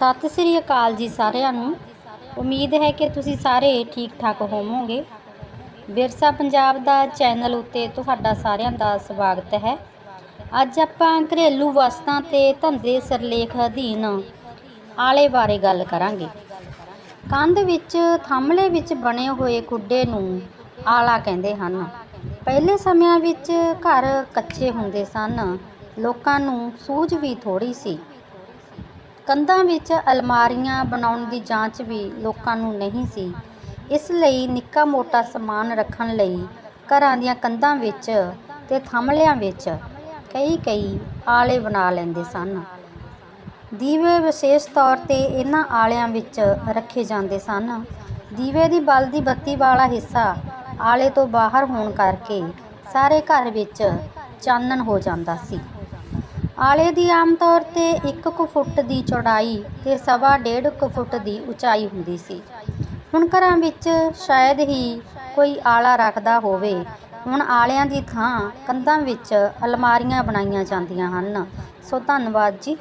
ਸਤਿ ਸ੍ਰੀ ਅਕਾਲ ਜੀ ਸਾਰਿਆਂ ਨੂੰ। ਉਮੀਦ ਹੈ ਕਿ ਤੁਸੀਂ ਸਾਰੇ ਠੀਕ ਠਾਕ ਹੋਵੋਗੇ। ਵਿਰਸਾ ਪੰਜਾਬ ਦਾ ਚੈਨਲ ਉੱਤੇ ਤੁਹਾਡਾ ਸਾਰਿਆਂ ਦਾ ਸਵਾਗਤ ਹੈ। ਅੱਜ ਆਪਾਂ ਘਰੇਲੂ ਵਸਤਾਂ ਤੇ ਧੰਦੇ ਸਿਰਲੇਖ ਅਧੀਨ ਆਲੇ ਬਾਰੇ ਗੱਲ ਕਰਾਂਗੇ। ਕੰਧ ਵਿੱਚ, ਥੰਮਲੇ ਵਿੱਚ ਬਣੇ ਹੋਏ ਖੁੱਡੇ ਨੂੰ ਆਲਾ ਕਹਿੰਦੇ ਹਨ। ਪਹਿਲੇ ਸਮਿਆਂ ਵਿੱਚ ਘਰ ਕੱਚੇ ਹੁੰਦੇ ਸਨ। ਲੋਕਾਂ ਨੂੰ ਸੂਝ ਵੀ ਥੋੜੀ ਸੀ। ਕੰਧਾਂ ਵਿੱਚ ਅਲਮਾਰੀਆਂ ਬਣਾਉਣ ਦੀ ਜਾਂਚ ਵੀ ਲੋਕਾਂ ਨੂੰ ਨਹੀਂ ਸੀ। ਇਸ ਲਈ ਨਿੱਕਾ ਮੋਟਾ ਸਮਾਨ ਰੱਖਣ ਲਈ ਘਰਾਂ ਦੀਆਂ ਕੰਧਾਂ ਵਿੱਚ ਤੇ ਥੰਮਲਿਆਂ ਵਿੱਚ ਕਈ ਕਈ ਆਲੇ ਬਣਾ ਲੈਂਦੇ ਸਨ। ਦੀਵੇ ਵਿਸ਼ੇਸ਼ ਤੌਰ ਤੇ ਇਹਨਾਂ ਆਲਿਆਂ ਵਿੱਚ ਰੱਖੇ ਜਾਂਦੇ ਸਨ। ਦੀਵੇ ਦੀ ਬਲਦੀ ਬੱਤੀ ਵਾਲਾ ਹਿੱਸਾ ਆਲੇ ਤੋਂ ਬਾਹਰ ਹੋਣ ਕਰਕੇ ਸਾਰੇ ਘਰ ਵਿੱਚ ਚਾਨਣ ਹੋ ਜਾਂਦਾ ਸੀ। ਆਲੇ ਦੀ ਆਮ ਤੌਰ ਤੇ 1 ਕੁ ਫੁੱਟ ਦੀ ਚੌੜਾਈ ਤੇ ਸਵਾ ਡੇਢ ਕੁ ਫੁੱਟ ਦੀ ਉਚਾਈ ਹੁੰਦੀ ਸੀ। ਹੁਣ ਘਰਾਂ ਵਿੱਚ ਸ਼ਾਇਦ ਹੀ ਕੋਈ ਆਲਾ ਰੱਖਦਾ ਹੋਵੇ। ਹੁਣ ਆਲਿਆਂ ਦੀ ਥਾਂ ਕੰਧਾਂ ਵਿੱਚ ਅਲਮਾਰੀਆਂ ਬਣਾਈਆਂ ਜਾਂਦੀਆਂ ਹਨ। ਸੋ ਧੰਨਵਾਦ ਜੀ।